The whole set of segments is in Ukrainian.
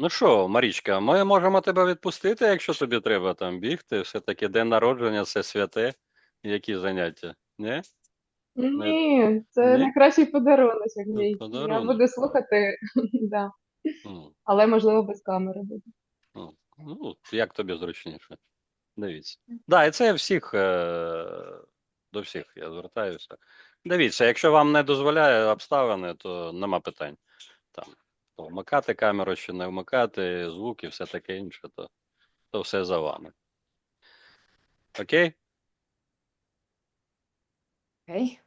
Ну що, Марічка, ми можемо тебе відпустити, якщо тобі треба там бігти. Все-таки день народження це святе. Які заняття? Ні? Ні, це Ні? найкращий подарунок Ну, мій. Я буду слухати, да. Але можливо без камери буде. Ну, як тобі зручніше. Дивіться. Да, і це я всіх е, до всіх я звертаюся. Дивіться, якщо вам не дозволяє обставини, то нема питань. Там то вмикати камеру чи не вмикати, звук і все таке інше, то, то все за вами. Окей? Окей.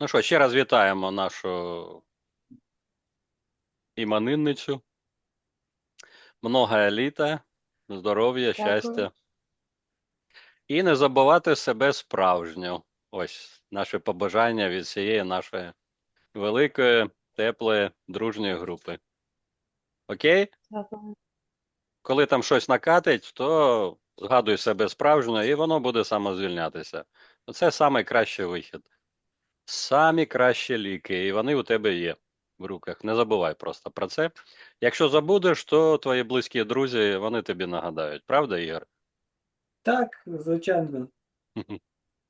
Ну що, ще раз вітаємо нашу іменинницю. Много літа, здоров'я, Дякую. щастя. І не забувати себе справжню. Ось наше побажання від цієї нашої великої, теплої, дружньої групи. Окей? Дякую. Коли там щось накатить, то згадуй себе справжньо, і воно буде самозвільнятися. Це найкращий вихід. Самі кращі ліки, і вони у тебе є в руках. Не забувай просто про це. Якщо забудеш, то твої близькі друзі вони тобі нагадають. Правда, Ігор? Так, звичайно.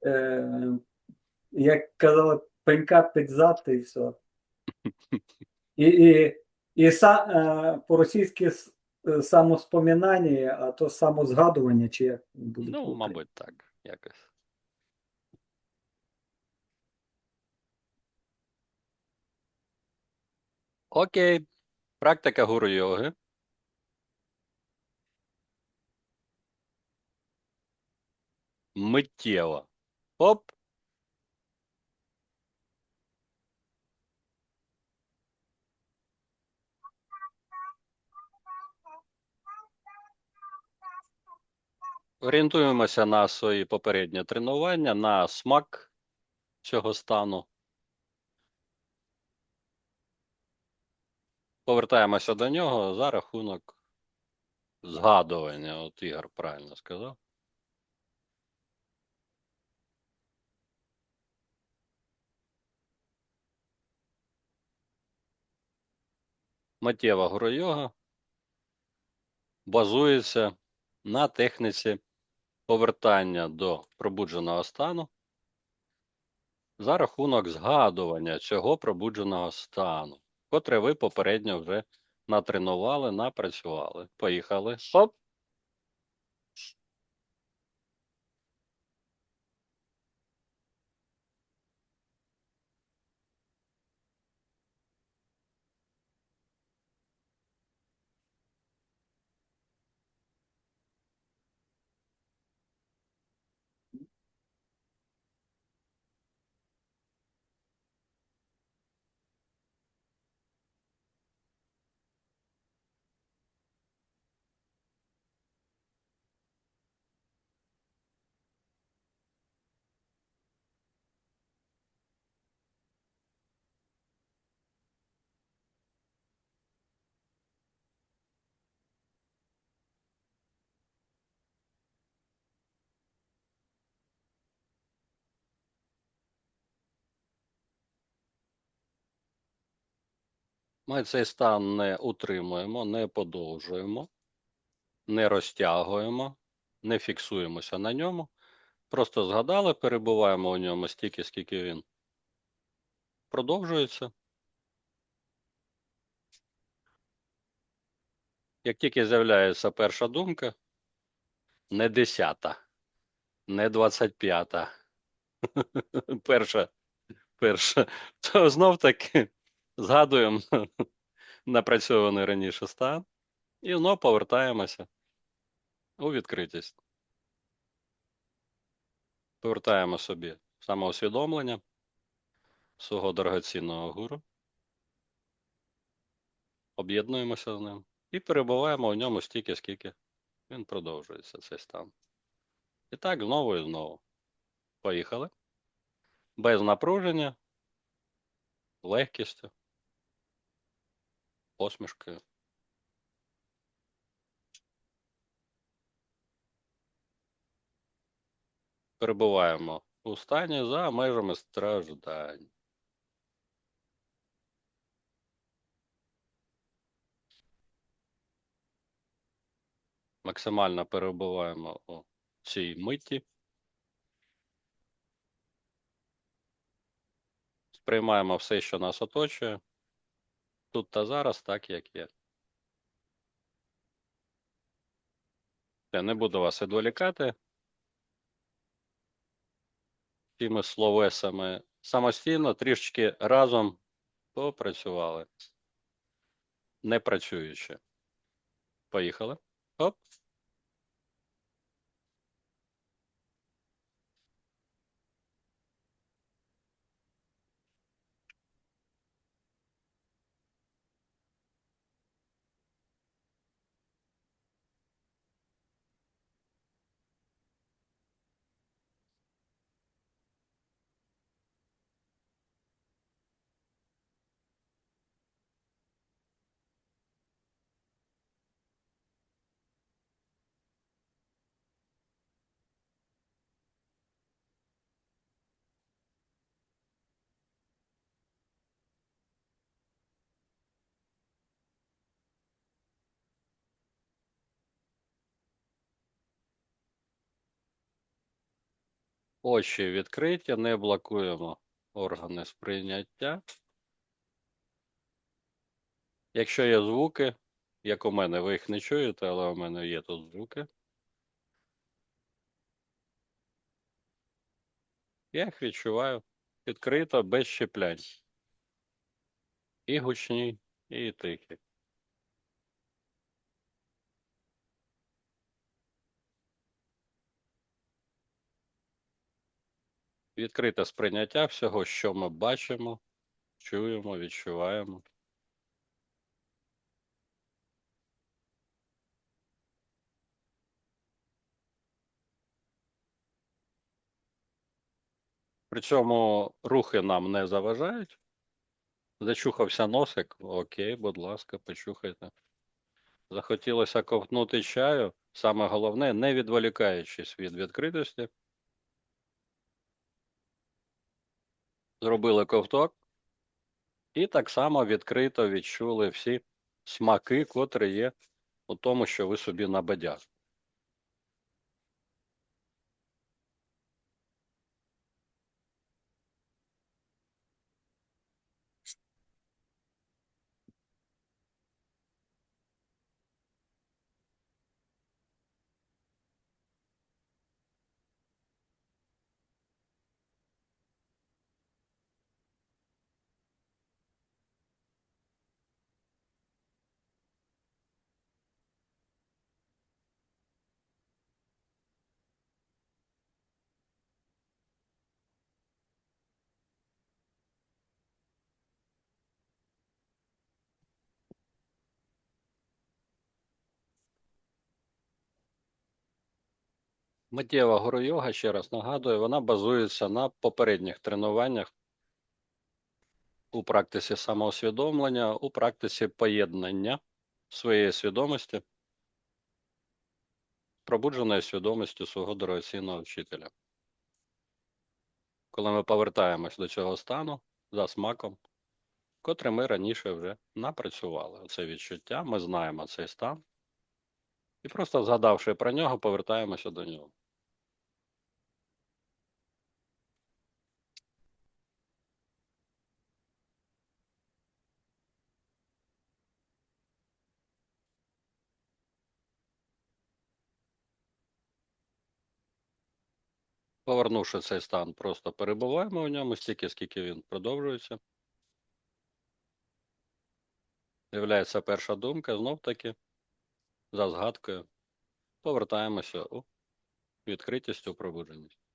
Е, як казали, пенька під зад і все. І, і, і са, е, по-російськи е, самоспоминання, а то самозгадування, чи як буде. Ну, мабуть, так, якось. Окей. Практика гуру йоги. Миттєво. Оп. Орієнтуємося на свої попередні тренування, на смак цього стану. Повертаємося до нього за рахунок згадування. От Ігор правильно сказав. Миттєва гуру-йога базується на техніці повертання до пробудженого стану за рахунок згадування цього пробудженого стану, котре ви попередньо вже натренували, напрацювали. Поїхали. Хоп. Ми цей стан не утримуємо, не подовжуємо, не розтягуємо, не фіксуємося на ньому. Просто згадали, перебуваємо у ньому стільки, скільки він продовжується. Як тільки з'являється перша думка, не десята, не двадцять п'ята, перша, перша, то знов таки згадуємо напрацьований раніше стан і знов повертаємося у відкритість. Повертаємо собі самоусвідомлення свого дорогоцінного гуру, об'єднуємося з ним і перебуваємо у ньому стільки, скільки він продовжується, цей стан. І так знову і знову. Поїхали. Без напруження, легкістю, посмішки перебуваємо у стані за межами страждань. Максимально перебуваємо у цій миті. Сприймаємо все, що нас оточує. Тут та зараз, так як є. Я не буду вас відволікати. Тими словесами самостійно, трішечки разом попрацювали. Не працюючи. Поїхали. Оп. Очі відкриті, не блокуємо органи сприйняття. Якщо є звуки, як у мене, ви їх не чуєте, але у мене є тут звуки. Я їх відчуваю відкрито, без щеплянь. І гучні, і тихі. Відкрите сприйняття всього, що ми бачимо, чуємо, відчуваємо. При цьому рухи нам не заважають. Зачухався носик. Окей, будь ласка, почухайте. Захотілося ковтнути чаю. Саме головне, не відволікаючись від відкритості. Зробили ковток. І так само відкрито відчули всі смаки, котрі є у тому, що ви собі набадяжили. Миттєва горойога, ще раз нагадую, вона базується на попередніх тренуваннях у практиці самоусвідомлення, у практиці поєднання своєї свідомості, пробудженої свідомістю свого дорогоцінного вчителя. Коли ми повертаємось до цього стану за смаком, котрий ми раніше вже напрацювали. Це відчуття, ми знаємо цей стан. І просто згадавши про нього, повертаємося до нього. Повернувши цей стан, просто перебуваємо в ньому стільки, скільки він продовжується. З'являється перша думка, знов таки, за згадкою, повертаємося у відкритість у пробудженість.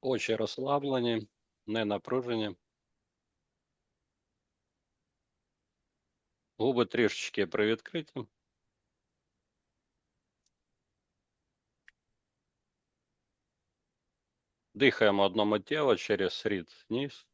Очі розслаблені, не напружені. Губи трішечки привідкриті. Дихаємо одному тіло через рід ніс.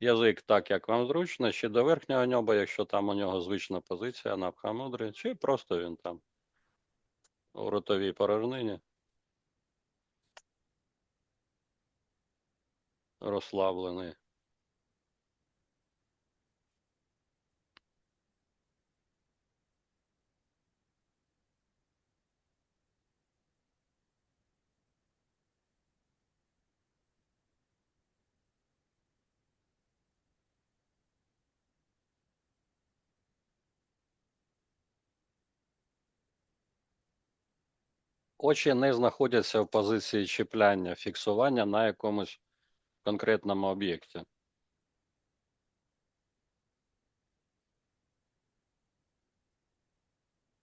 Язик так, як вам зручно, ще до верхнього ньоба, якщо там у нього звична позиція на пхамудрі, чи просто він там у ротовій порожнині. Розслаблений. Очі не знаходяться в позиції чіпляння, фіксування на якомусь конкретному об'єкті.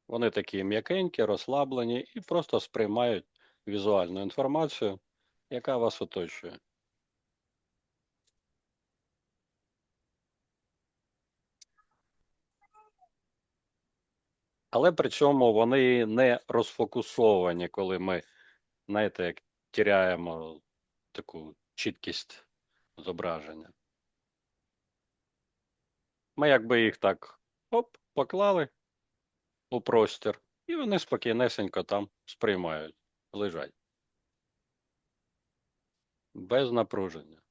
Вони такі м'якенькі, розслаблені і просто сприймають візуальну інформацію, яка вас оточує. Але при цьому вони не розфокусовані, коли ми, знаєте, як тіряємо таку чіткість зображення. Ми якби їх так оп, поклали у простір, і вони спокійнесенько там сприймають, лежать. Без напруження,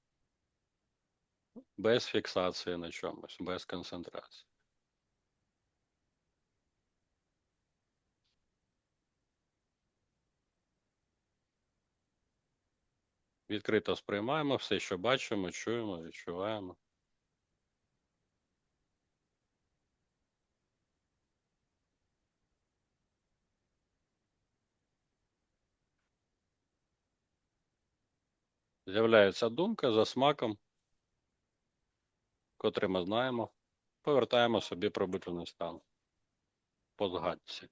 без фіксації на чомусь, без концентрації. Відкрито сприймаємо все, що бачимо, чуємо, відчуваємо. З'являється думка за смаком, котрий ми знаємо. Повертаємо собі пробуджений стан. По згадці.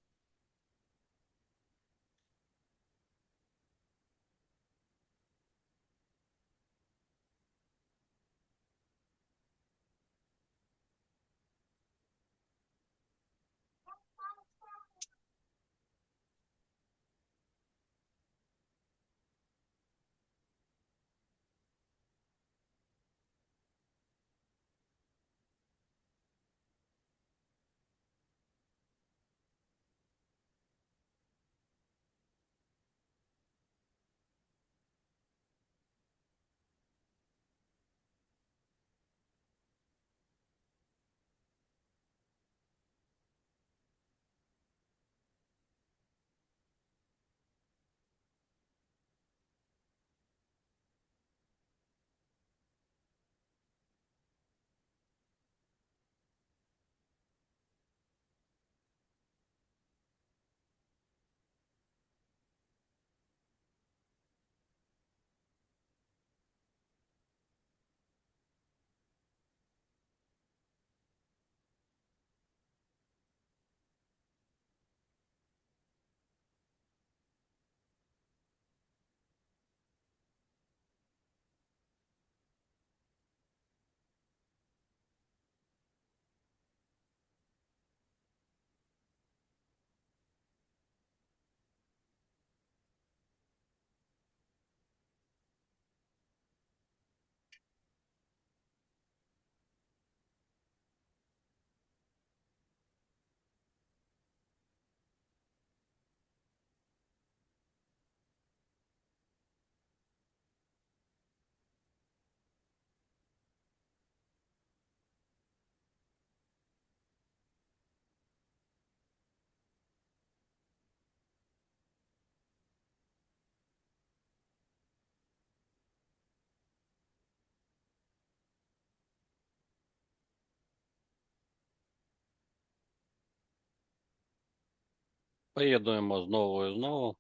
Поєднуємо знову і знову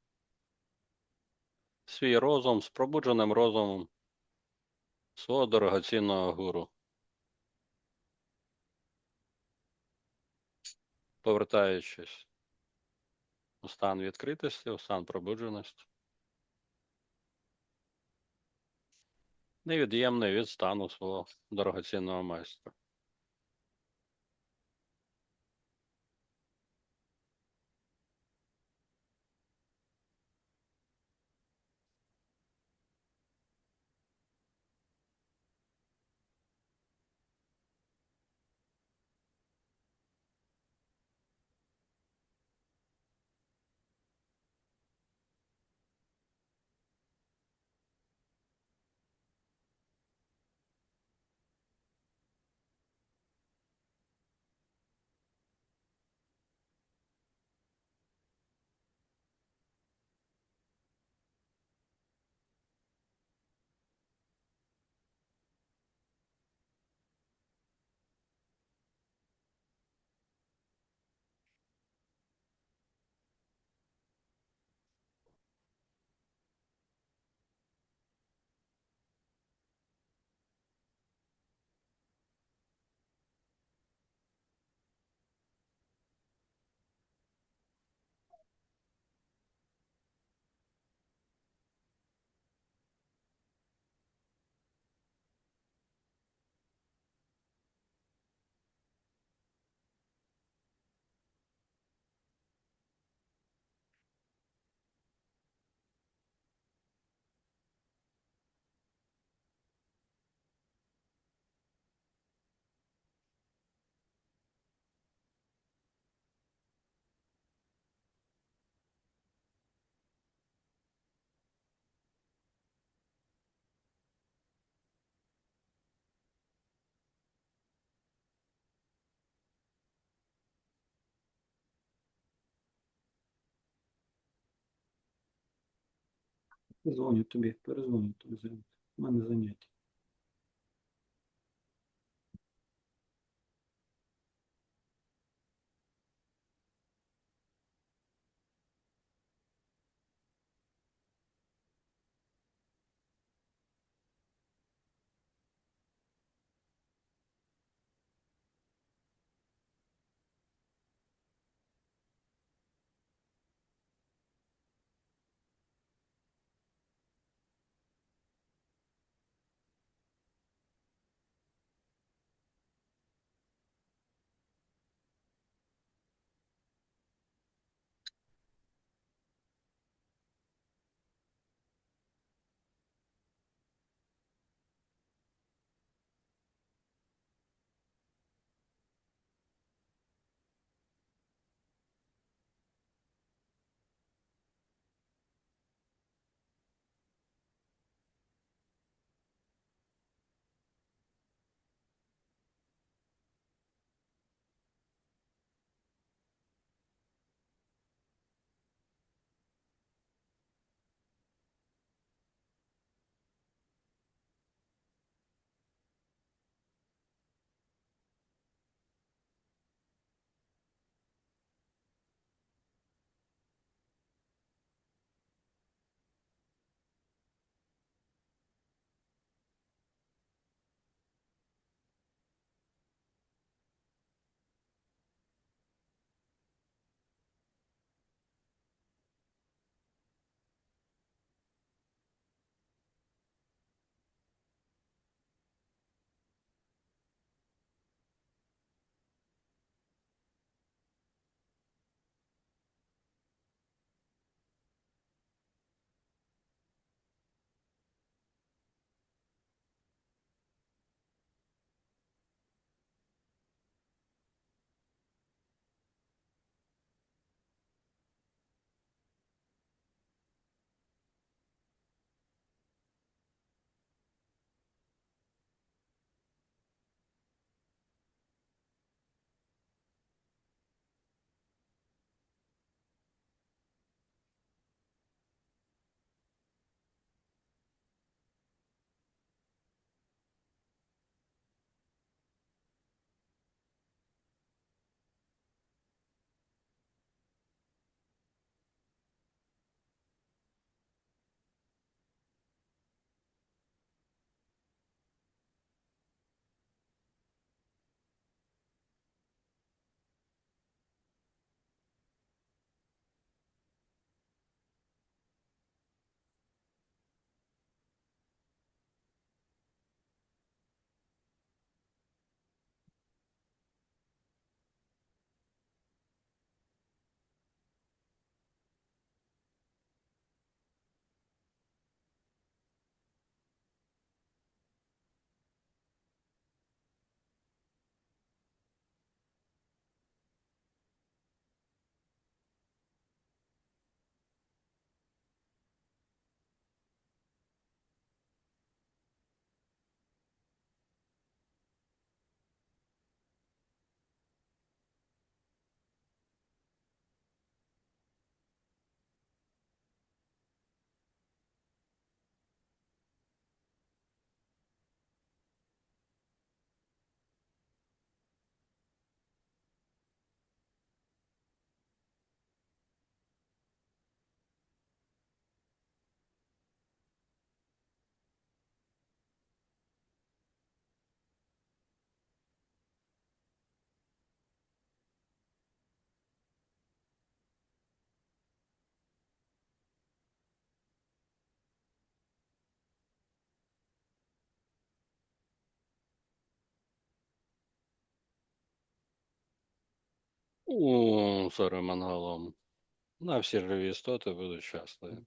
свій розум з пробудженим розумом. свого дорогоцінного гуру. Повертаючись у стан відкритості, у стан пробудженості. Невід'ємний від стану свого дорогоцінного майстра. Дзвоню тобі, перезвоню тобі. У мене заняття. У, сорі, монголом. На всі живі істоти будуть щасливі.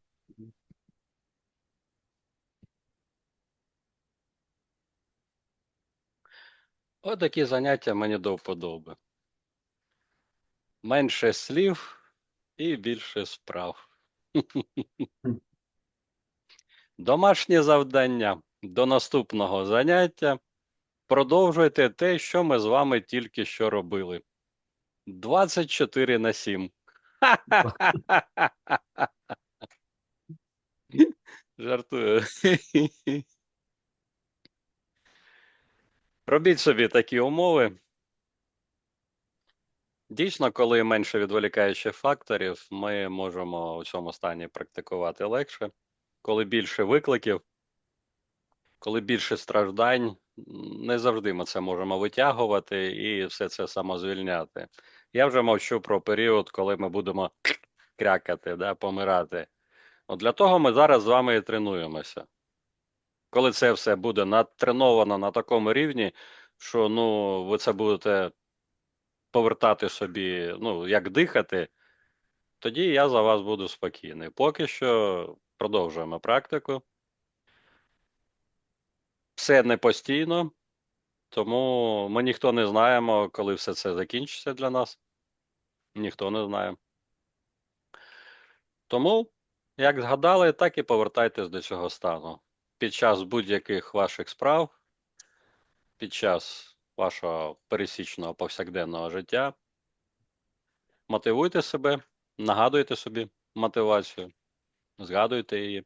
Отакі заняття мені до вподоби. Менше слів і більше справ. Домашнє завдання. До наступного заняття. Продовжуйте те, що ми з вами тільки що робили. 24 на 7. Жартую. Робіть собі такі умови. Дійсно, коли менше відволікаючих факторів, ми можемо у цьому стані практикувати легше. Коли більше викликів, коли більше страждань, не завжди ми це можемо витягувати і все це самозвільняти. Я вже мовчу про період, коли ми будемо крякати, да, помирати. От для того ми зараз з вами і тренуємося. Коли це все буде натреновано на такому рівні, що ну, ви це будете повертати собі, ну, як дихати, тоді я за вас буду спокійний. Поки що продовжуємо практику. Все не постійно, тому ми ніхто не знаємо, коли все це закінчиться для нас. Ніхто не знає. Тому, як згадали, так і повертайтесь до цього стану. Під час будь-яких ваших справ, під час вашого пересічного повсякденного життя. Мотивуйте себе, нагадуйте собі мотивацію, згадуйте її,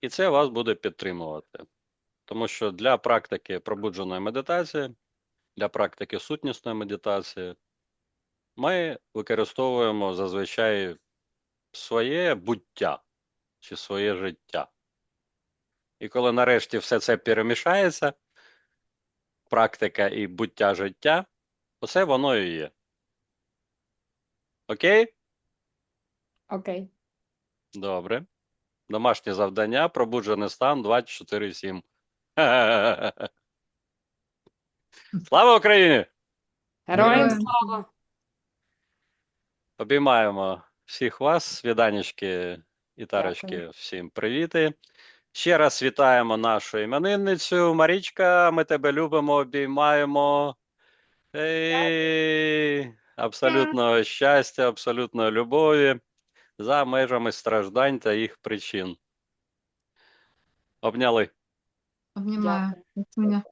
і це вас буде підтримувати. Тому що для практики пробудженої медитації, для практики сутнісної медитації, ми використовуємо зазвичай своє буття чи своє життя. І коли нарешті все це перемішається, практика і буття життя, оце воно і є. Окей? Окей. Добре. Домашнє завдання, пробуджений стан 24-7. Слава Україні! Героям слава! Обіймаємо всіх вас, свіданечки і тарочки, всім привіти. Ще раз вітаємо нашу іменинницю. Марічка, ми тебе любимо, обіймаємо. Ей, абсолютного щастя, абсолютної любові за межами страждань та їх причин. Обняли. Обнімаю. Красуня.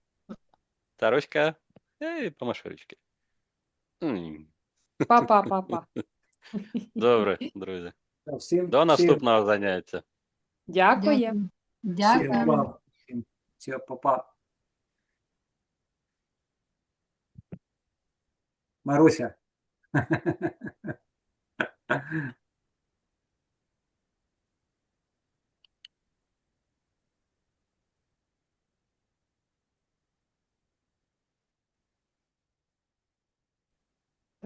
Таруська. Ей, помашурочки. М, Па-па-па-па. Добре, друзі. Всім, До наступного заняття. Дякую. Всім, всім, па. всім, всім, па-па. Маруся.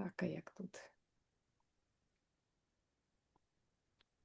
Так, а як тут?